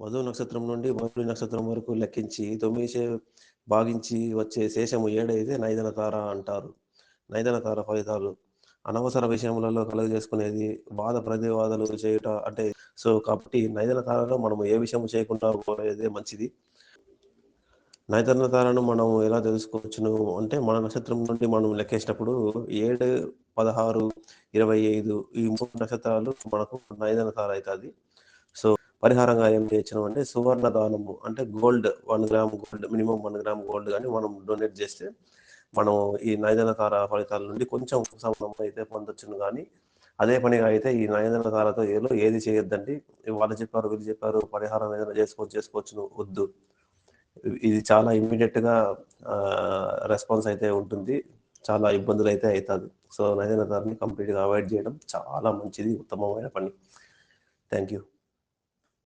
వధువు నక్షత్రం నుండి బహుళ నక్షత్రం వరకు లెక్కించి తొమ్మిది భాగించి వచ్చే శేషము ఏడైతే నైదన తార అంటారు. నైదన తార ఫలితాలు. అనవసర విషయములలో కలుగజేసుకునేది వాద ప్రతివాదాలు చేయుట అంటే సో కాబట్టి నైదన తారలో మనం ఏ విషయం చేయకుండా పోయేదే మంచిది. నైదన తారను మనం ఎలా తెలుసుకోవచ్చును అంటే మన నక్షత్రం నుండి మనం లెక్కేసినప్పుడు ఏడు పదహారు ఇరవై ఐదు ఈ మూడు నక్షత్రాలు మనకు నైదన తార అవుతుంది. పరిహారంగా ఏం చేయొచ్చు అంటే సువర్ణ దానము అంటే gold one gram gold minimum one gram gold కానీ మనం డొనేట్ చేస్తే మనం ఈ నైదన తార ఫలితాల నుండి కొంచెం ఉపశమనం అయితే పొందొచ్చును కానీ అదే పనిగా అయితే ఈ నైదన తారతో ఏదో ఏది చేయొద్దండి? వాళ్ళు చెప్పారు వీళ్ళు చెప్పారు పరిహారం ఏదైనా చేసుకోవచ్చు చేసుకోవచ్చు వద్దు. ఇది చాలా ఇమ్మీడియట్గా రెస్పాన్స్ అయితే ఉంటుంది. చాలా ఇబ్బందులు అయితే అవుతుంది సో నైదన కంప్లీట్గా అవాయిడ్ చేయడం చాలా మంచిది ఉత్తమమైన పని. Thank you